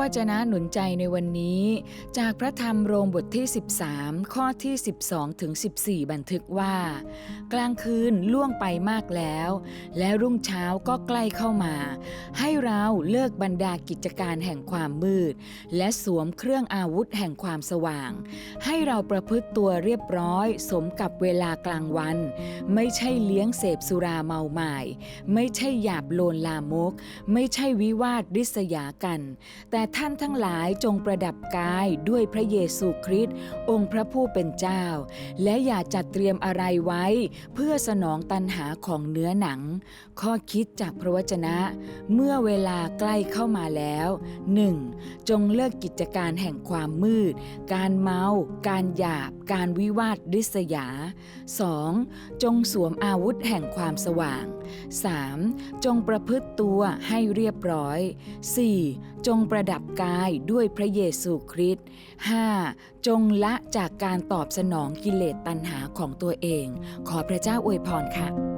วจนะหนุนใจในวันนี้ จากพระธรรมโรมบทที่ 13 ข้อที่ 12ถึง14 บันทึกว่า กลางคืนล่วงไปมากแล้ว และรุ่งเช้าก็ใกล้เข้ามา ให้เราเลิกบรรดากิจการแห่งความมืด และสวมเครื่องอาวุธแห่งความสว่าง ให้เราประพฤติตัวเรียบร้อย สมกับเวลากลางวัน ไม่ใช่เลี้ยงเสพสุราเมาหมายไม่ใช่หยาบโลนลามก ไม่ใช่วิวาทริษยากัน แต่ท่านทั้งหลายจงประดับกายด้วยพระเยซูคริสต์องค์พระผู้เป็นเจ้า และอย่าจัดเตรียมอะไรไว้ เพื่อสนองตันหาของเนื้อหนัง ข้อคิดจากพระวจนะ เมื่อเวลาใกล้เข้ามาแล้ว 1. จงเลิกกิจการแห่งความมืด การเมา การหยาบ การวิวาทริษยา 2. จงสวมอาวุธแห่งความสว่าง 3. จงประพฤติตัวให้เรียบร้อย 4. จงประดับกายด้วยพระเยซูคริสต์ 5. จงละจากการตอบสนองกิเลสตัณหาของตัวเอง ขอพระเจ้าอวยพรค่ะ